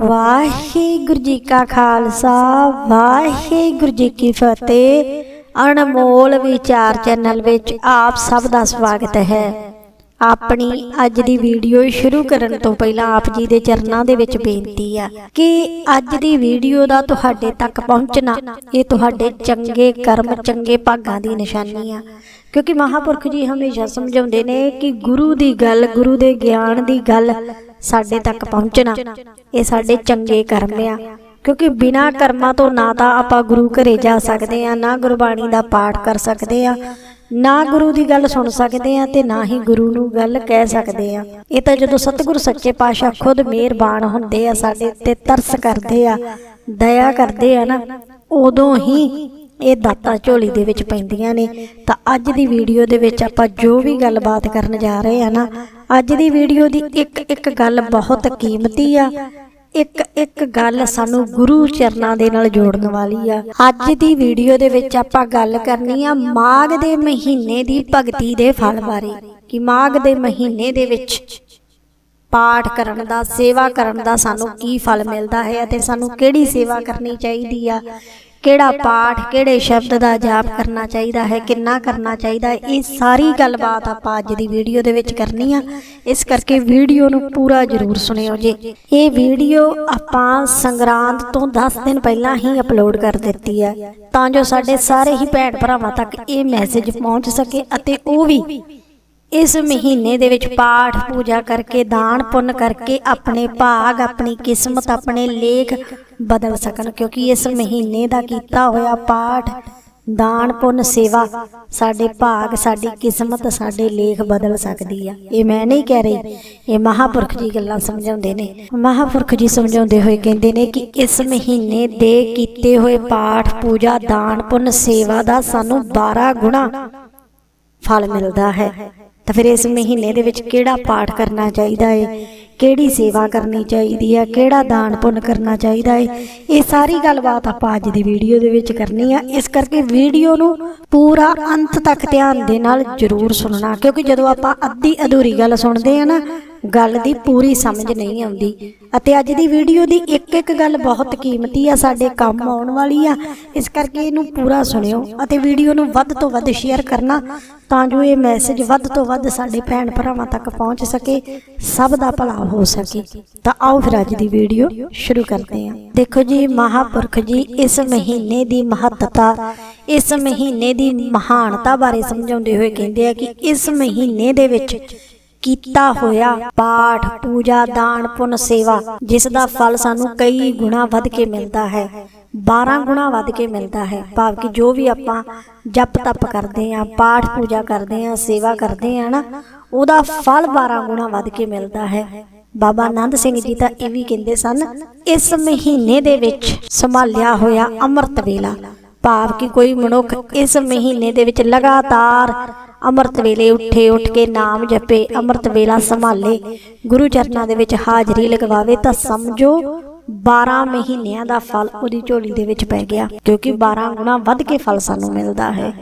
ਵਾਹਿਗੁਰੂ ਜੀ ਕਾ ਖਾਲਸਾ, ਵਾਹਿਗੁਰੂ ਜੀ ਕੀ ਫਤਿਹ। ਅਨਮੋਲ ਵਿਚਾਰ ਚੈਨਲ ਵਿੱਚ ਆਪ ਸਭ ਦਾ ਸਵਾਗਤ ਹੈ। ਆਪਣੀ ਅੱਜ ਦੀ ਵੀਡੀਓ ਸ਼ੁਰੂ ਕਰਨ ਤੋਂ ਪਹਿਲਾਂ ਆਪ ਜੀ ਦੇ ਚਰਨਾਂ ਦੇ ਵਿੱਚ ਬੇਨਤੀ ਆ ਕਿ ਅੱਜ ਦੀ ਵੀਡੀਓ ਦਾ ਤੁਹਾਡੇ ਤੱਕ ਪਹੁੰਚਣਾ, ਇਹ ਤੁਹਾਡੇ ਚੰਗੇ ਕਰਮ, ਚੰਗੇ ਭਾਗਾਂ ਦੀ ਨਿਸ਼ਾਨੀ ਆ। ਕਿਉਂਕਿ ਮਹਾਪੁਰਖ ਜੀ ਹਮੇਸ਼ਾ ਸਮਝਾਉਂਦੇ ਨੇ ਕਿ ਗੁਰੂ ਦੀ ਗੱਲ, ਗੁਰੂ ਦੇ ਗਿਆਨ ਦੀ ਗੱਲ ਸਾਡੇ ਤੱਕ ਪਹੁੰਚਣਾ। ਇਹ ਸਾਡੇ ਚੰਗੇ ਕਰਮ ਆ। ਕਿਉਂਕਿ ਬਿਨਾ ਕਰਮਾਂ ਤੋਂ ਨਾ ਤਾਂ ਆਪਾਂ ਗੁਰੂ ਘਰੇ ਜਾ ਸਕਦੇ ਆ ਨਾ ਗੁਰਬਾਣੀ ਦਾ ਪਾਠ ਕਰ ਸਕਦੇ ਆ ਨਾ ਗੁਰੂ ਦੀ ਗੱਲ ਸੁਣ ਸਕਦੇ ਆ ਤੇ ਨਾ ਹੀ ਗੁਰੂ ਨੂੰ ਗੱਲ ਕਹਿ ਸਕਦੇ ਆ। ਇਹ ਤਾਂ ਜਦੋਂ ਸਤਿਗੁਰ ਸੱਚੇ ਪਾਤਸ਼ਾਹ ਖੁਦ ਮਿਹਰਬਾਨ ਹੁੰਦੇ ਆ ਸਾਡੇ ਉੱਤੇ ਤਰਸ ਕਰਦੇ ਆ ਦਇਆ ਕਰਦੇ ਆ ਨਾ। ਉਦੋਂ ਹੀ ਇਹ ਦਾਤਾ ਝੋਲੀ ਦੇ ਵਿੱਚ ਪੈਂਦੀਆਂ ਨੇ। ਤਾਂ ਅੱਜ ਦੀ ਵੀਡੀਓ ਦੇ ਵਿੱਚ ਆਪਾਂ ਜੋ ਵੀ ਗੱਲਬਾਤ ਕਰਨ ਜਾ ਰਹੇ ਆ ਨਾ, ਅੱਜ ਦੀ ਵੀਡੀਓ ਦੀ ਇੱਕ ਇੱਕ ਗੱਲ ਬਹੁਤ ਕੀਮਤੀ ਆ। ਇੱਕ ਇੱਕ ਗੱਲ ਸਾਨੂੰ ਗੁਰੂ ਚਰਨਾਂ ਦੇ ਨਾਲ ਜੋੜਨ ਵਾਲੀ ਆ। ਅੱਜ ਦੀ ਵੀਡੀਓ ਦੇ ਵਿੱਚ ਆਪਾਂ ਗੱਲ ਕਰਨੀ ਆ ਮਾਘ ਦੇ ਮਹੀਨੇ ਦੀ ਭਗਤੀ ਦੇ ਫਲ ਬਾਰੇ। ਕਿ ਮਾਘ ਦੇ ਮਹੀਨੇ ਦੇ ਵਿੱਚ ਪਾਠ ਕਰਨ ਦਾ, ਸੇਵਾ ਕਰਨ ਦਾ ਸਾਨੂੰ ਕੀ ਫਲ ਮਿਲਦਾ ਹੈ ਅਤੇ ਸਾਨੂੰ ਕਿਹੜੀ ਸੇਵਾ ਕਰਨੀ ਚਾਹੀਦੀ ਆ। ਕਿਹੜਾ ਪਾਠ, ਕਿਹੜੇ ਸ਼ਬਦ ਦਾ ਜਾਪ ਕਰਨਾ ਚਾਹੀਦਾ ਹੈ, ਕਿੰਨਾ ਕਰਨਾ ਚਾਹੀਦਾ ਹੈ, ਇਹ ਸਾਰੀ ਗੱਲਬਾਤ ਆਪਾਂ ਅੱਜ ਦੀ ਵੀਡੀਓ ਦੇ ਵਿੱਚ ਕਰਨੀ ਆ। ਇਸ ਕਰਕੇ ਵੀਡੀਓ ਨੂੰ ਪੂਰਾ ਜ਼ਰੂਰ ਸੁਣਿਓ ਜੀ। ਇਹ ਵੀਡੀਓ ਆਪਾਂ ਸੰਗਰਾਂਦ ਤੋਂ 10 ਦਿਨ ਪਹਿਲਾਂ ਹੀ ਅਪਲੋਡ ਕਰ ਦਿੱਤੀ ਹੈ। ਤਾਂ ਜੋ ਸਾਡੇ ਸਾਰੇ ਹੀ ਭੈਣ ਭਰਾਵਾਂ ਤੱਕ ਇਹ ਮੈਸੇਜ ਪਹੁੰਚ ਸਕੇ ਅਤੇ ਉਹ ਵੀ ਇਸ ਮਹੀਨੇ ਦੇ ਵਿੱਚ ਪਾਠ ਪੂਜਾ ਕਰਕੇ, ਦਾਨ ਪੁੰਨ ਕਰਕੇ ਆਪਣੇ ਭਾਗ, ਆਪਣੀ ਕਿਸਮਤ, ਆਪਣੇ ਲੇਖ ਬਦਲ ਸਕਣ, ਕਿਉਂਕਿ ਇਸ ਮਹੀਨੇ ਦਾ ਕੀਤਾ ਹੋਇਆ ਪਾਠ, ਦਾਨ ਪੁੰਨ ਸੇਵਾ ਸਾਡੇ ਭਾਗ, ਸਾਡੀ ਕਿਸਮਤ, ਸਾਡੇ ਲੇਖ ਬਦਲ ਸਕਦੀ ਆ। ਇਹ ਮੈਂ ਨਹੀਂ ਕਹਿ ਰਹੀ, ਇਹ ਮਹਾਪੁਰਖ ਜੀ ਗੱਲਾਂ ਸਮਝਾਉਂਦੇ ਨੇ। ਮਹਾਪੁਰਖ ਜੀ ਸਮਝਾਉਂਦੇ ਹੋਏ ਕਹਿੰਦੇ ਨੇ ਕਿ ਇਸ ਮਹੀਨੇ ਦੇ ਕੀਤੇ ਹੋਏ ਪਾਠ, ਪੂਜਾ, ਦਾਨ ਪੁੰਨ ਸੇਵਾ ਦਾ ਸਾਨੂੰ 12 ਗੁਣਾ ਫਲ ਮਿਲਦਾ ਹੈ। ਤਾਂ ਫਿਰ ਇਸ ਮਹੀਨੇ ਦੇ ਵਿੱਚ ਕਿਹੜਾ ਪਾਠ ਕਰਨਾ ਚਾਹੀਦਾ ਹੈ ਕਿਹੜੀ ਸੇਵਾ ਕਰਨੀ ਚਾਹੀਦੀ ਹੈ ਕਿਹੜਾ ਦਾਨ ਪੁੰਨ ਕਰਨਾ ਚਾਹੀਦਾ ਹੈ ਇਹ ਸਾਰੀ ਗੱਲਬਾਤ ਆਪਾਂ ਅੱਜ ਦੀ ਵੀਡੀਓ ਦੇ ਵਿੱਚ ਕਰਨੀ ਆ। ਇਸ ਕਰਕੇ ਵੀਡੀਓ ਨੂੰ ਪੂਰਾ ਅੰਤ ਤੱਕ ਧਿਆਨ ਦੇ ਨਾਲ ਜ਼ਰੂਰ ਸੁਣਨਾ। ਕਿਉਂਕਿ ਜਦੋਂ ਆਪਾਂ ਅੱਧੀ ਅਧੂਰੀ ਗੱਲ ਸੁਣਦੇ ਆ ਨਾ ਗੱਲ ਦੀ ਪੂਰੀ ਸਮਝ ਨਹੀਂ ਆਉਂਦੀ। ਅਤੇ ਅੱਜ ਦੀ ਵੀਡੀਓ ਦੀ ਇੱਕ ਇੱਕ ਗੱਲ ਬਹੁਤ ਕੀਮਤੀ ਆ ਸਾਡੇ ਕੰਮ ਆਉਣ ਵਾਲੀ ਆ। ਇਸ ਕਰਕੇ ਇਹਨੂੰ ਪੂਰਾ ਸੁਣਿਓ ਅਤੇ ਵੀਡੀਓ ਨੂੰ ਵੱਧ ਤੋਂ ਵੱਧ ਸ਼ੇਅਰ ਕਰਨਾ ਤਾਂ ਜੋ ਇਹ ਮੈਸੇਜ ਵੱਧ ਤੋਂ ਵੱਧ ਸਾਡੇ ਭੈਣ ਭਰਾਵਾਂ ਤੱਕ ਪਹੁੰਚ ਸਕੇ। ਸਭ ਦਾ ਭਲਾ ਹੋ ਸਕੇ। ਤਾਂ ਆਓ ਫਿਰ ਅੱਜ ਦੀ ਵੀਡੀਓ ਸ਼ੁਰੂ ਕਰਦੇ ਹਾਂ। ਦੇਖੋ ਜੀ ਮਹਾਪੁਰਖ ਜੀ ਇਸ ਮਹੀਨੇ ਦੀ ਮਹੱਤਤਾ ਇਸ ਮਹੀਨੇ ਦੀ ਮਹਾਨਤਾ ਬਾਰੇ ਸਮਝਾਉਂਦੇ ਹੋਏ ਕਹਿੰਦੇ ਆ ਕਿ ਇਸ ਮਹੀਨੇ ਦੇ ਵਿੱਚ ਕੀਤਾ ਹੋਇਆ ਪਾਠ, ਪੂਜਾ, ਦਾਨ, ਪੁੰਨ, ਸੇਵਾ, ਜਿਸ ਦਾ ਫਲ ਸਾਨੂੰ ਕਈ ਗੁਣਾ ਵੱਧ ਕੇ ਮਿਲਦਾ ਹੈ। 12 ਗੁਣਾ ਵੱਧ ਕੇ ਮਿਲਦਾ ਹੈ। ਭਾਵ ਕਿ ਜੋ ਵੀ ਆਪਾਂ ਜਪ ਤਪ ਕਰਦੇ ਆਂ ਪਾਠ ਪੂਜਾ ਕਰਦੇ ਆਂ ਸੇਵਾ ਕਰਦੇ ਆਂ ਨਾ, ਉਹਦਾ ਫਲ 12 ਗੁਣਾ ਵੱਧ ਕੇ ਮਿਲਦਾ ਹੈ। ਬਾਬਾ ਆਨੰਦ ਸਿੰਘ ਜੀ ਤਾਂ ਇਹ ਵੀ ਕਹਿੰਦੇ ਸਨ, ਇਸ ਮਹੀਨੇ ਦੇ ਵਿੱਚ ਸੰਭਾਲਿਆ ਹੋਇਆ ਅੰਮ੍ਰਿਤ ਵੇਲਾ। ਭਾਵ ਕਿ ਕੋਈ ਮਨੁੱਖ ਇਸ ਮਹੀਨੇ ਦੇ ਵਿੱਚ ਲਗਾਤਾਰ ਅੰਮ੍ਰਿਤ ਵੇਲੇ ਉੱਠੇ, ਉੱਠ ਕੇ ਨਾਮ ਜਪੇ, ਅੰਮ੍ਰਿਤ ਵੇਲਾ ਸੰਭਾਲੇ। ਗੁਰੂ ਚਰਨਾਂ ਦੇ ਵਿੱਚ ਹਾਜ਼ਰੀ ਲਗਵਾਵੇ ਤਾਂ ਸਮਝੋ 12 ਮਹੀਨਿਆਂ ਦਾ ਫਲ ਉਹਦੀ ਝੋਲੀ ਦੇ ਵਿੱਚ ਪੈ ਗਿਆ, ਕਿਉਂਕਿ 12 ਗੁਣਾ ਵੱਧ ਕੇ ਫਲ ਸਾਨੂੰ ਮਿਲਦਾ ਹੈ।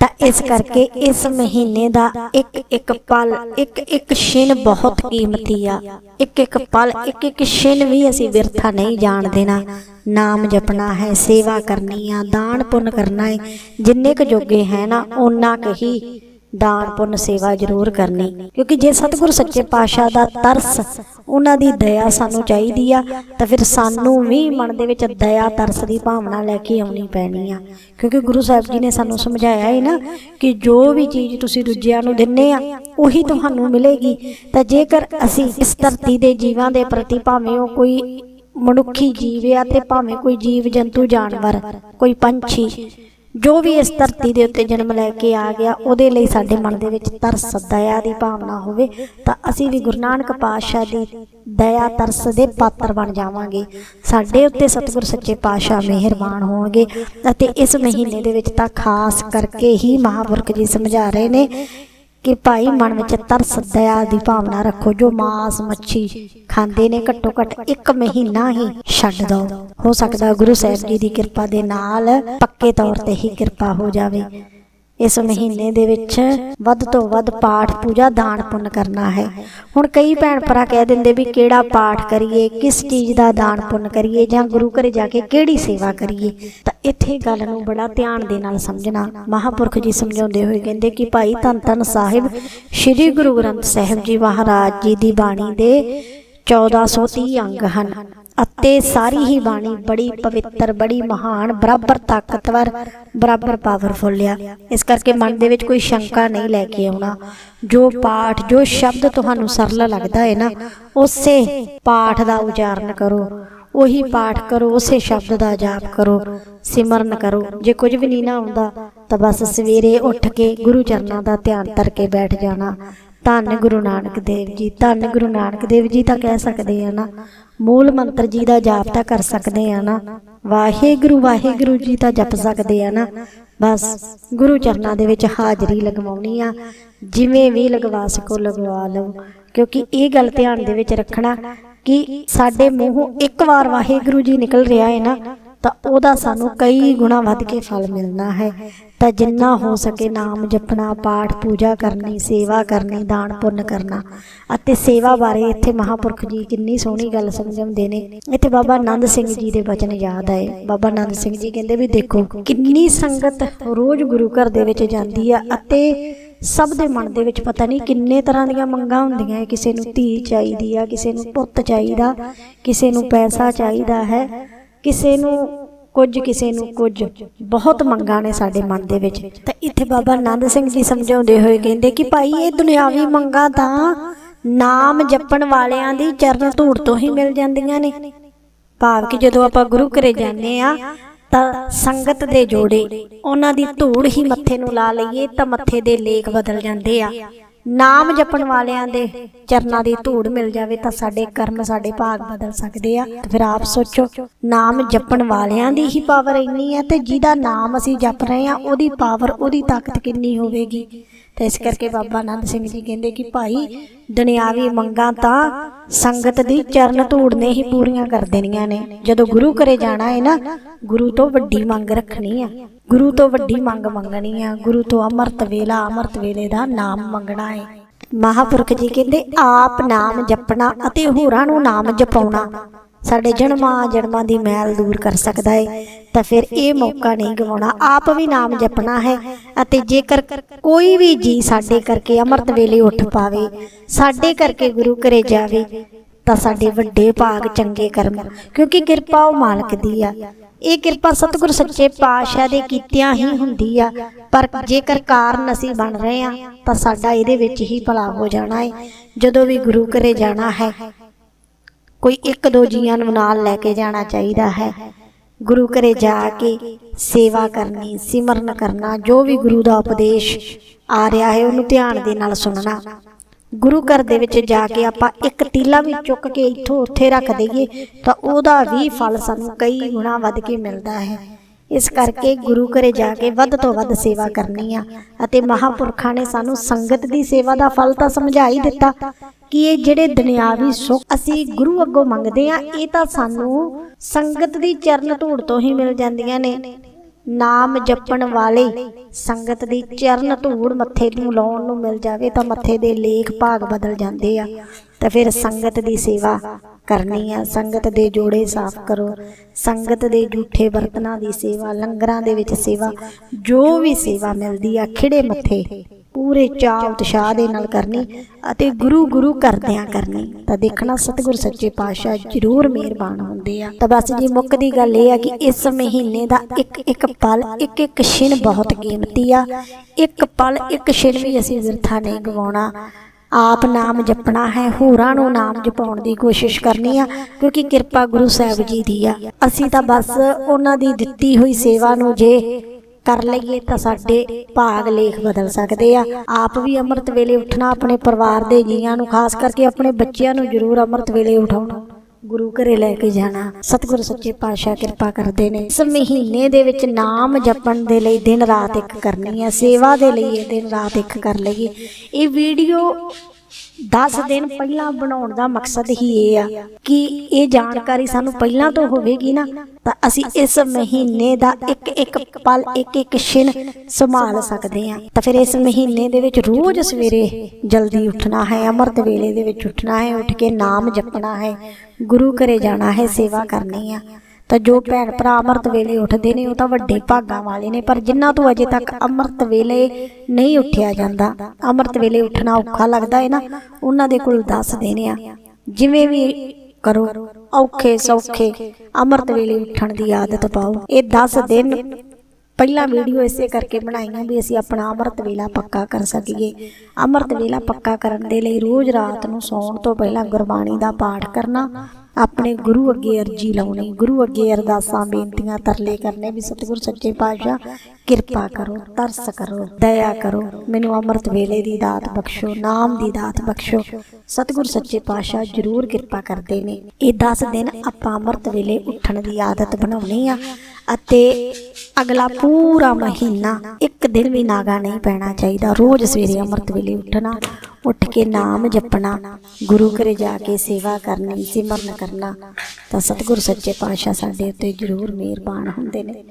ਤਾਂ ਇਸ ਕਰਕੇ ਇਸ ਮਹੀਨੇ ਦਾ ਇੱਕ ਇੱਕ ਪਲ, ਇੱਕ ਇੱਕ ਛਿਨ ਬਹੁਤ ਕੀਮਤੀ ਆ। ਇੱਕ ਇੱਕ ਪਲ, ਇੱਕ ਇੱਕ ਛਿਨ ਵੀ ਅਸੀਂ ਵਿਰਥਾ ਨਹੀਂ ਜਾਣ ਦੇਣਾ। ਨਾਮ ਜਪਣਾ ਹੈ, ਸੇਵਾ ਕਰਨੀ ਆ, ਦਾਨ ਪੁੰਨ ਕਰਨਾ ਹੈ। ਜਿੰਨੇ ਕੁ ਜੋਗੇ ਹੈ ਨਾ ਉਹਨਾਂ ਕੁ ਹੀ ਦਾਨ ਪੁੰਨ ਸੇਵਾ ਜ਼ਰੂਰ ਕਰਨੀ। ਕਿਉਂਕਿ ਜੇ ਸਤਿਗੁਰ ਸੱਚੇ ਪਾਤਸ਼ਾਹ ਦਾ ਤਰਸ ਉਹਨਾਂ ਦੀ ਦਇਆ ਸਾਨੂੰ ਚਾਹੀਦੀ ਆ, ਤਾਂ ਫਿਰ ਸਾਨੂੰ ਵੀ ਮਨ ਦੇ ਵਿੱਚ ਦਇਆ ਤਰਸ ਦੀ ਭਾਵਨਾ ਲੈ ਕੇ ਆਉਣੀ ਪੈਣੀ ਆ। ਕਿਉਂਕਿ ਗੁਰੂ ਸਾਹਿਬ ਜੀ ਨੇ ਸਾਨੂੰ ਸਮਝਾਇਆ ਹੈ ਨਾ ਕਿ ਜੋ ਵੀ ਚੀਜ਼ ਤੁਸੀਂ ਦੂਜਿਆਂ ਨੂੰ ਦਿੰਨੇ ਆ, ਉਹੀ ਤੁਹਾਨੂੰ ਮਿਲੇਗੀ। ਤਾਂ ਜੇਕਰ ਅਸੀਂ ਇਸ ਧਰਤੀ ਦੇ ਜੀਵਾਂ ਦੇ ਪ੍ਰਤੀ ਭਾਵੇਂ ਉਹ ਕੋਈ ਮਨੁੱਖੀ ਜੀਵ ਆ ਤੇ ਭਾਵੇਂ ਕੋਈ ਜੀਵ ਜੰਤੂ ਜਾਨਵਰ, ਕੋਈ ਪੰਛੀ ਜੋ ਵੀ ਇਸ ਧਰਤੀ ਦੇ ਉੱਤੇ ਜਨਮ ਲੈ ਕੇ ਆ ਗਿਆ, ਉਹਦੇ ਲਈ ਸਾਡੇ ਮਨ ਦੇ ਵਿੱਚ ਤਰਸ, ਦਇਆ ਦੀ ਭਾਵਨਾ ਹੋਵੇ, ਤਾਂ ਅਸੀਂ ਵੀ ਗੁਰੂ ਨਾਨਕ ਪਾਤਸ਼ਾਹ ਦੀ ਦਇਆ, ਤਰਸ ਦੇ ਪਾਤਰ ਬਣ ਜਾਵਾਂਗੇ। ਸਾਡੇ ਉੱਤੇ ਸਤਿਗੁਰ ਸੱਚੇ ਪਾਤਸ਼ਾਹ ਮਿਹਰਬਾਨ ਹੋਣਗੇ ਅਤੇ ਇਸ ਮਹੀਨੇ ਦੇ ਵਿੱਚ ਤਾਂ ਖਾਸ ਕਰਕੇ ਹੀ ਮਹਾਂਪੁਰਖ ਜੀ ਸਮਝਾ ਰਹੇ ਨੇ ਕਿ ਭਾਈ ਮਨ ਵਿੱਚ ਤਰਸ ਦਇਆ ਦੀ ਭਾਵਨਾ ਰੱਖੋ ਜੋ ਮਾਸ ਮੱਛੀ ਖਾਂਦੇ ਨੇ ਘੱਟੋ ਘੱਟ ਇੱਕ ਮਹੀਨਾ ਹੀ ਛੱਡ ਦੋ ਹੋ ਸਕਦਾ ਗੁਰੂ ਸਾਹਿਬ ਜੀ ਦੀ ਕਿਰਪਾ ਦੇ ਨਾਲ ਪੱਕੇ ਤੌਰ ਤੇ ਹੀ ਕਿਰਪਾ ਹੋ ਜਾਵੇ। ਇਸ ਮਹੀਨੇ ਦੇ ਵਿੱਚ ਵੱਧ ਤੋਂ ਵੱਧ ਪਾਠ, ਪੂਜਾ, ਦਾਨ ਪੁੰਨ ਕਰਨਾ ਹੈ। ਹੁਣ ਕਈ ਭੈਣ ਭਰਾ ਕਹਿ ਦਿੰਦੇ ਵੀ ਕਿਹੜਾ ਪਾਠ ਕਰੀਏ, ਕਿਸ ਚੀਜ਼ ਦਾ ਦਾਨ ਪੁੰਨ ਕਰੀਏ ਜਾਂ ਗੁਰੂ ਘਰੇ ਜਾ ਕੇ ਕਿਹੜੀ ਸੇਵਾ ਕਰੀਏ। ਤਾਂ ਇੱਥੇ ਗੱਲ ਨੂੰ ਬੜਾ ਧਿਆਨ ਦੇ ਨਾਲ ਸਮਝਣਾ। ਮਹਾਪੁਰਖ ਜੀ ਸਮਝਾਉਂਦੇ ਹੋਏ ਕਹਿੰਦੇ ਕਿ ਭਾਈ ਧੰਨ ਧੰਨ ਸਾਹਿਬ, ਸ੍ਰੀ ਗੁਰੂ ਗ੍ਰੰਥ ਸਾਹਿਬ ਜੀ ਮਹਾਰਾਜ ਜੀ ਦੀ ਬਾਣੀ ਦੇ 1430 ਅੰਗ ਹਨ। ਅਤੇ ਸਾਰੀ ਹੀ ਬਾਣੀ ਬੜੀ ਪਵਿੱਤਰ, ਬੜੀ ਮਹਾਨ, ਬਰਾਬਰ ਤਾਕਤਵਰ, ਬਰਾਬਰ ਪਾਵਰਫੁੱਲ ਆ। ਇਸ ਕਰਕੇ ਮਨ ਦੇ ਵਿੱਚ ਕੋਈ ਸ਼ੰਕਾ ਨਹੀਂ ਲੈ ਕੇ ਆਉਣਾ। ਜੋ ਪਾਠ, ਜੋ ਸ਼ਬਦ ਤੁਹਾਨੂੰ ਸਰਲ ਲੱਗਦਾ ਹੈ ਨਾ, ਉਸੇ ਪਾਠ ਦਾ ਉਚਾਰਨ ਕਰੋ। ਉਹੀ ਪਾਠ ਕਰੋ, ਉਸੇ ਸ਼ਬਦ ਦਾ ਜਾਪ ਕਰੋ। ਸਿਮਰਨ ਕਰੋ। ਜੇ ਕੁਝ ਵੀ ਨਹੀਂ ਨਾ ਆਉਂਦਾ, ਤਾਂ ਬਸ ਸਵੇਰੇ ਉੱਠ ਕੇ ਗੁਰੂ ਚਰਨਾਂ ਦਾ ਧਿਆਨ ਧਰ ਕੇ ਬੈਠ ਜਾਣਾ। ਧੰਨ ਗੁਰੂ ਨਾਨਕ ਦੇਵ ਜੀ, ਧੰਨ ਗੁਰੂ ਨਾਨਕ ਦੇਵ ਜੀ ਤਾਂ ਕਹਿ ਸਕਦੇ ਆ ਨਾ, ਮੂਲ ਮੰਤਰ ਜੀ ਦਾ ਜਾਪ ਤਾਂ ਕਰ ਸਕਦੇ ਆ ਨਾ, ਵਾਹਿਗੁਰੂ ਵਾਹਿਗੁਰੂ ਜੀ ਤਾਂ ਜਪ ਸਕਦੇ ਆ ਨਾ, ਬਸ ਗੁਰੂ ਚਰਨਾਂ ਦੇ ਵਿੱਚ ਹਾਜ਼ਰੀ ਲਗਵਾਉਣੀ ਆ, ਜਿਵੇਂ ਵੀ ਲਗਵਾ ਸਕੋ ਲਗਵਾ ਲਓ, ਕਿਉਂਕਿ ਇਹ ਗੱਲ ਧਿਆਨ ਦੇ ਵਿੱਚ ਰੱਖਣਾ ਕਿ ਸਾਡੇ ਮੂੰਹੋਂ ਇੱਕ ਵਾਰ ਵਾਹਿਗੁਰੂ ਜੀ ਨਿਕਲ ਰਿਹਾ ਹੈ ਨਾ, ਤਾਂ ਉਹਦਾ ਸਾਨੂੰ ਕਈ ਗੁਣਾ ਵੱਧ ਕੇ ਫਲ ਮਿਲਣਾ ਹੈ ਤਾਂ ਜਿੰਨਾ ਹੋ ਸਕੇ ਨਾਮ ਜਪਣਾ, ਪਾਠ, ਪੂਜਾ ਕਰਨੀ, ਸੇਵਾ ਕਰਨੀ, ਦਾਨ, ਪੁੰਨ ਕਰਨਾ। ਅਤੇ ਸੇਵਾ ਬਾਰੇ ਇੱਥੇ ਮਹਾਪੁਰਖ ਜੀ ਕਿੰਨੀ ਸੋਹਣੀ ਗੱਲ ਸਮਝਾਉਂਦੇ ਨੇ। ਇੱਥੇ ਬਾਬਾ ਆਨੰਦ ਸਿੰਘ ਜੀ ਦੇ ਬਚਨ ਯਾਦ ਆਏ। ਬਾਬਾ ਆਨੰਦ ਸਿੰਘ ਜੀ ਕਹਿੰਦੇ ਵੀ ਦੇਖੋ, ਕਿੰਨੀ ਸੰਗਤ ਰੋਜ਼ ਗੁਰੂ ਘਰ ਦੇ ਵਿੱਚ ਜਾਂਦੀ ਆ ਅਤੇ ਸਭ ਦੇ ਮਨ ਦੇ ਵਿੱਚ ਪਤਾ ਨਹੀਂ ਕਿੰਨੇ ਤਰ੍ਹਾਂ ਦੀਆਂ ਮੰਗਾਂ ਹੁੰਦੀਆਂ ਹੈ। ਕਿਸੇ ਨੂੰ ਧੀ ਚਾਹੀਦੀ ਆ, ਕਿਸੇ ਨੂੰ ਪੁੱਤ ਚਾਹੀਦਾ, ਕਿਸੇ ਨੂੰ ਪੈਸਾ ਚਾਹੀਦਾ ਹੈ, ਕਿਸੇ ਨੂੰ ਕੁਝ ਕਿਸੇ ਨੂੰ ਕੁਝ ਬਹੁਤ ਮੰਗਾਂ ਨੇ ਸਾਡੇ ਮਨ ਦੇ ਵਿੱਚ। ਤਾਂ ਇੱਥੇ ਬਾਬਾ ਆਨੰਦ ਸਿੰਘ ਜੀ ਸਮਝਾਉਂਦੇ ਹੋਏ ਕਹਿੰਦੇ ਕਿ ਭਾਈ ਇਹ ਦੁਨਿਆਵੀ ਮੰਗਾਂ ਤਾਂ ਨਾਮ ਜਪਣ ਵਾਲਿਆਂ ਦੀ ਚਰਨ ਧੂੜ ਤੋਂ ਹੀ ਮਿਲ ਜਾਂਦੀਆਂ ਨੇ। ਭਾਵ ਕਿ ਜਦੋਂ ਆਪਾਂ ਗੁਰੂ ਘਰੇ ਜਾਂਦੇ ਆ ਤਾਂ ਸੰਗਤ ਦੇ ਜੋੜੇ ਉਹਨਾਂ ਦੀ ਧੂੜ ਹੀ ਮੱਥੇ ਨੂੰ ਲਾ ਲਈਏ ਤਾਂ ਮੱਥੇ ਦੇ ਲੇਖ ਬਦਲ ਜਾਂਦੇ ਆ। ਨਾਮ ਜਪਣ ਵਾਲਿਆਂ ਦੇ ਚਰਨਾਂ ਦੀ ਧੂੜ ਮਿਲ ਜਾਵੇ ਤਾਂ ਸਾਡੇ ਕਰਮ, ਸਾਡੇ ਭਾਗ ਬਦਲ ਸਕਦੇ ਆ। ਤੇ ਫਿਰ ਆਪ ਸੋਚੋ, ਨਾਮ ਜਪਣ ਵਾਲਿਆਂ ਦੀ ਹੀ ਪਾਵਰ ਇੰਨੀ ਹੈ ਤੇ ਜਿਹਦਾ ਨਾਮ ਅਸੀਂ ਜਪ ਰਹੇ ਆ ਉਹਦੀ ਪਾਵਰ ਉਹਦੀ ਤਾਕਤ ਕਿੰਨੀ ਹੋਵੇਗੀ। ਤੇ ਇਸ ਕਰਕੇ ਬਾਬਾ ਆਨੰਦ ਸਿੰਘ ਜੀ ਕਹਿੰਦੇ ਕਿ ਭਾਈ, ਦੁਨਿਆਵੀ ਮੰਗਾਂ ਤਾਂ ਸੰਗਤ ਦੀ ਚਰਨ ਧੂੜ ਨੇ ਹੀ ਪੂਰੀਆਂ ਕਰ ਦੇਣੀਆਂ ਨੇ। ਜਦੋਂ ਗੁਰੂ ਘਰੇ ਜਾਣਾ ਹੈ ਨਾ, ਗੁਰੂ ਤੋਂ ਵੱਡੀ ਮੰਗ ਰੱਖਣੀ ਆ। ਗੁਰੂ ਤੋਂ ਵੱਡੀ ਮੰਗ ਮੰਗਣੀ ਆ। ਗੁਰੂ ਤੋਂ ਅੰਮ੍ਰਿਤ ਵੇਲਾ, ਅੰਮ੍ਰਿਤ ਵੇਲੇ ਦਾ ਨਾਮ ਮੰਗਣਾ ਹੈ ਮਹਾਪੁਰਖ ਜੀ ਕਹਿੰਦੇ, ਆਪ ਨਾਮ ਜਪਣਾ ਅਤੇ ਹੋਰਾਂ ਨੂੰ ਨਾਮ ਜਪਾਉਣਾ। ਸਾਡੇ ਜਨਮਾਂ ਜਨਮਾਂ ਦੀ ਮੈਲ ਦੂਰ ਕਰ ਸਕਦਾ ਹੈ ਤਾਂ ਫਿਰ ਇਹ ਮੌਕਾ ਨਹੀਂ ਗਵਾਉਣਾ। ਆਪ ਵੀ ਨਾਮ ਜਪਣਾ ਹੈ ਅਤੇ ਜੇਕਰ ਕੋਈ ਵੀ ਜੀ ਸਾਡੇ ਕਰਕੇ ਅੰਮ੍ਰਿਤ ਵੇਲੇ ਉੱਠ ਪਾਵੇ, ਸਾਡੇ ਕਰਕੇ ਗੁਰੂ ਘਰੇ ਜਾਵੇ, ਤਾਂ ਸਾਡੇ ਵੱਡੇ ਭਾਗ ਚੰਗੇ ਕਰਮ, ਕਿਉਂਕਿ ਕਿਰਪਾ ਉਹ ਮਾਲਕ ਦੀ ਆ। ਇਹ ਕਿਰਪਾ ਸਤਿਗੁਰ ਸੱਚੇ ਪਾਤਸ਼ਾਹ ਦੇ ਕੀਤਿਆਂ ਹੀ ਹੁੰਦੀ ਆ। ਪਰ ਜੇਕਰ ਕਾਰਨ ਅਸੀਂ ਬਣ ਰਹੇ ਆ, ਤਾਂ ਸਾਡਾ ਇਹਦੇ ਵਿੱਚ ਹੀ ਭਲਾ ਹੋ ਜਾਣਾ ਹੈ ਜਦੋਂ ਵੀ ਗੁਰੂ ਘਰੇ ਜਾਣਾ ਹੈ, ਕੋਈ ਇੱਕ ਦੋ ਜੀਆਂ ਨੂੰ ਨਾਲ ਲੈ ਕੇ ਜਾਣਾ ਚਾਹੀਦਾ ਹੈ। ਗੁਰੂ ਘਰੇ ਜਾ ਕੇ ਸੇਵਾ ਕਰਨੀ, ਸਿਮਰਨ ਕਰਨਾ, ਜੋ ਵੀ ਗੁਰੂ ਦਾ ਉਪਦੇਸ਼ ਆ ਰਿਹਾ ਹੈ, ਉਹਨੂੰ ਧਿਆਨ ਦੇ ਨਾਲ ਸੁਣਨਾ। ਗੁਰੂ ਘਰ ਦੇ ਵਿੱਚ ਜਾ ਕੇ ਆਪਾਂ ਇੱਕ ਤੀਲਾ ਵੀ ਚੁੱਕ ਕੇ ਇੱਥੋਂ ਉੱਥੇ ਰੱਖ ਦਈਏ, ਤਾਂ ਉਹਦਾ ਵੀ ਫਲ ਸਾਨੂੰ ਕਈ ਗੁਣਾ ਵੱਧ ਕੇ ਮਿਲਦਾ ਹੈ। ਇਸ ਕਰਕੇ ਗੁਰੂ ਘਰੇ ਜਾ ਕੇ ਵੱਧ ਤੋਂ ਵੱਧ ਸੇਵਾ ਕਰਨੀ ਆ। ਅਤੇ ਮਹਾਪੁਰਖਾਂ ਨੇ ਸਾਨੂੰ ਸੰਗਤ ਦੀ ਸੇਵਾ ਦਾ ਫਲ ਤਾਂ ਸਮਝਾ ਹੀ ਦਿੱਤਾ ਕਿ ਇਹ ਜਿਹੜੇ ਦੁਨਿਆਵੀ ਸੁੱਖ ਅਸੀਂ ਗੁਰੂ ਅੱਗੋਂ ਮੰਗਦੇ ਆ, ਇਹ ਤਾਂ ਸਾਨੂੰ ਸੰਗਤ ਦੀ ਚਰਨ ਧੂੜ ਤੋਂ ਹੀ ਮਿਲ ਜਾਂਦੀਆਂ ਨੇ। ਨਾਮ ਜਪਣ ਵਾਲੇ ਸੰਗਤ ਦੀ ਚਰਨ ਧੂੜ ਮੱਥੇ ਨੂੰ ਲਾਉਣ ਨੂੰ ਮਿਲ ਜਾਵੇ ਤਾਂ ਮੱਥੇ ਦੇ ਲੇਖ ਭਾਗ ਬਦਲ ਜਾਂਦੇ ਆ। ਤਾਂ ਫਿਰ ਸੰਗਤ ਦੀ ਸੇਵਾ ਕਰਨੀ ਆ। ਸੰਗਤ ਦੇ ਜੋੜੇ ਸਾਫ਼ ਕਰੋ। ਸੰਗਤ ਦੇ ਝੂਠੇ ਬਰਤਨਾਂ ਦੀ ਸੇਵਾ, ਲੰਗਰਾਂ ਦੇ ਵਿੱਚ ਸੇਵਾ, ਜੋ ਵੀ ਸੇਵਾ ਮਿਲਦੀ ਆ ਖਿੜੇ ਮੱਥੇ, ਪੂਰੇ ਚਾਅ ਉਤਸ਼ਾਹ ਦੇ ਨਾਲ ਕਰਨੀ ਅਤੇ ਗੁਰੂ ਗੁਰੂ ਕਰਦਿਆਂ ਕਰਨੀ। ਤਾਂ ਦੇਖਣਾ ਸਤਿਗੁਰ ਸੱਚੇ ਪਾਤਸ਼ਾਹ ਜ਼ਰੂਰ ਮਿਹਰਬਾਨ ਹੁੰਦੇ ਆ। ਤਾਂ ਬਸ ਜੀ ਮੁੱਕ ਦੀ ਗੱਲ ਇਹ ਆ ਕਿ ਇਸ ਮਹੀਨੇ ਦਾ ਇੱਕ ਇੱਕ ਪਲ, ਇੱਕ ਇੱਕ ਛਿਣ ਬਹੁਤ ਕੀਮਤੀ ਆ। ਇੱਕ ਪਲ, ਇੱਕ ਛਿਣ ਵੀ ਅਸੀਂ ਵਿਰਥਾ ਨਹੀਂ ਗਵਾਉਣਾ। ਆਪ ਨਾਮ ਜਪਣਾ ਹੈ। ਹੋਰਾਂ ਨੂੰ ਨਾਮ ਜਪਾਉਣ ਦੀ ਕੋਸ਼ਿਸ਼ ਕਰਨੀ ਆ, ਕਿਉਂਕਿ ਕਿਰਪਾ ਗੁਰੂ ਸਾਹਿਬ ਜੀ ਦੀ ਆ। ਅਸੀਂ ਤਾਂ ਬਸ ਉਹਨਾਂ ਦੀ ਦਿੱਤੀ ਹੋਈ ਸੇਵਾ ਨੂੰ ਜੇ ਕਰ ਲਈਏ ਤਾਂ ਸਾਡੇ ਭਾਗ ਲੇਖ ਬਦਲ ਸਕਦੇ ਆ। ਆਪ ਵੀ ਅੰਮ੍ਰਿਤ ਵੇਲੇ ਉੱਠਣਾ, ਆਪਣੇ ਪਰਿਵਾਰ ਦੇ ਜੀਆਂ ਨੂੰ, ਖਾਸ ਕਰਕੇ ਆਪਣੇ ਬੱਚਿਆਂ ਨੂੰ ਜ਼ਰੂਰ ਅੰਮ੍ਰਿਤ ਵੇਲੇ ਉਠਾਉਣਾ। ਗੁਰੂ ਘਰੇ ਲੈ ਕੇ ਜਾਣਾ। ਸਤਿਗੁਰ ਸੱਚੇ ਪਾਤਸ਼ਾਹ ਕਿਰਪਾ ਕਰਦੇ ਨੇ। ਇਸ ਮਹੀਨੇ ਦੇ ਵਿੱਚ ਨਾਮ ਜਪਣ ਦੇ ਲਈ ਦਿਨ ਰਾਤ ਇੱਕ ਕਰਨੀ ਹੈ ਸੇਵਾ ਦੇ ਲਈ ਇਹ ਦਿਨ ਰਾਤ ਇੱਕ ਕਰ ਲਈਏ। ਇਹ ਵੀਡੀਓ 10 ਦਿਨ ਪਹਿਲਾਂ ਬਣਾਉਣ ਦਾ ਮਕਸਦ ਹੀ ਇਹ ਆ ਕਿ ਇਹ ਜਾਣਕਾਰੀ ਸਾਨੂੰ ਪਹਿਲਾਂ ਤੋਂ ਹੋਵੇਗੀ ਨਾ, ਤਾਂ ਅਸੀਂ ਇਸ ਮਹੀਨੇ ਦਾ ਇੱਕ ਇੱਕ ਪਲ, ਇੱਕ ਇੱਕ ਛਿਨ ਸੰਭਾਲ ਸਕਦੇ ਹਾਂ। ਤਾਂ ਫਿਰ ਇਸ ਮਹੀਨੇ ਦੇ ਵਿੱਚ ਰੋਜ਼ ਸਵੇਰੇ ਜਲਦੀ ਉੱਠਣਾ ਹੈ, ਅੰਮ੍ਰਿਤ ਵੇਲੇ ਦੇ ਵਿੱਚ ਉੱਠਣਾ ਹੈ, ਉੱਠ ਕੇ ਨਾਮ ਜਪਣਾ ਹੈ, ਗੁਰੂ ਘਰੇ ਜਾਣਾ ਹੈ, ਸੇਵਾ ਕਰਨੀ ਆ। ਤਾਂ ਜੋ ਭੈਣ ਭਰਾ ਅੰਮ੍ਰਿਤ ਵੇਲੇ ਉੱਠਦੇ ਨੇ, ਉਹ ਤਾਂ ਵੱਡੇ ਭਾਗਾਂ ਵਾਲੇ ਨੇ, ਪਰ ਜਿਨ੍ਹਾਂ ਤੋਂ ਅਜੇ ਤੱਕ ਅੰਮ੍ਰਿਤ ਵੇਲੇ ਨਹੀਂ ਉੱਠਿਆ ਜਾਂਦਾ। ਅੰਮ੍ਰਿਤ ਵੇਲੇ ਉੱਠਣਾ ਔਖਾ ਲੱਗਦਾ ਹੈ ਨਾ, ਉਹਨਾਂ ਦੇ ਕੋਲ ਦੱਸ ਦੇਣੇ ਆ, ਜਿਵੇਂ ਵੀ ਕਰੋ, ਔਖੇ ਸੌਖੇ ਅੰਮ੍ਰਿਤ ਵੇਲੇ ਉੱਠਣ ਦੀ ਆਦਤ ਪਾਓ। ਇਹ 10 ਦਿਨ ਪਹਿਲਾਂ ਵੀਡੀਓ ਇਸੇ ਕਰਕੇ ਬਣਾਈਆਂ ਵੀ ਅਸੀਂ ਆਪਣਾ ਅੰਮ੍ਰਿਤ ਵੇਲਾ ਪੱਕਾ ਕਰ ਸਕੀਏ। ਅੰਮ੍ਰਿਤ ਵੇਲਾ ਪੱਕਾ ਕਰਨ ਦੇ ਲਈ ਰੋਜ਼ ਰਾਤ ਨੂੰ ਸੌਣ ਤੋਂ ਪਹਿਲਾਂ ਗੁਰਬਾਣੀ ਦਾ ਪਾਠ ਕਰਨਾ ਆਪਣੇ ਗੁਰੂ ਅੱਗੇ ਅਰਜੀ ਲਾਉਣੀ, ਗੁਰੂ ਅੱਗੇ ਅਰਦਾਸਾਂ, ਬੇਨਤੀਆਂ ਤਰਲੇ ਕਰਨੇ, ਵੀ ਸਤਿਗੁਰ ਸੱਚੇ ਪਾਤਸ਼ਾਹ, ਕਿਰਪਾ ਕਰੋ, ਤਰਸ ਕਰੋ, ਦਇਆ ਕਰੋ, ਮੈਨੂੰ ਅੰਮ੍ਰਿਤ ਵੇਲੇ ਦੀ ਦਾਤ ਬਖਸ਼ੋ, ਨਾਮ ਦੀ ਦਾਤ ਬਖਸ਼ੋ। ਸਤਿਗੁਰ ਸੱਚੇ ਪਾਤਸ਼ਾਹ ਜ਼ਰੂਰ ਕਿਰਪਾ ਕਰਦੇ ਨੇ। ਇਹ 10 ਦਿਨ ਆਪਾਂ ਅੰਮ੍ਰਿਤ ਵੇਲੇ ਉੱਠਣ ਦੀ ਆਦਤ ਬਣਾਉਣੀ ਆ। ਅਤੇ ਅਗਲਾ ਪੂਰਾ ਮਹੀਨਾ ਇੱਕ ਦਿਨ ਵੀ ਨਾਗਾ ਨਹੀਂ ਪੈਣਾ ਚਾਹੀਦਾ। ਰੋਜ਼ ਸਵੇਰੇ ਅੰਮ੍ਰਿਤ ਵੇਲੇ ਉੱਠਣਾ, ਉੱਠ ਕੇ ਨਾਮ ਜਪਣਾ, ਗੁਰੂ ਘਰੇ ਜਾ ਕੇ ਸੇਵਾ ਕਰਨੀ, ਸਿਮਰਨ ਕਰਨਾ, ਤਾਂ ਸਤਿਗੁਰ ਸੱਚੇ ਪਾਤਸ਼ਾਹ ਸਾਡੇ ਉੱਤੇ ਜ਼ਰੂਰ ਮਿਹਰਬਾਨ ਹੁੰਦੇ ਨੇ।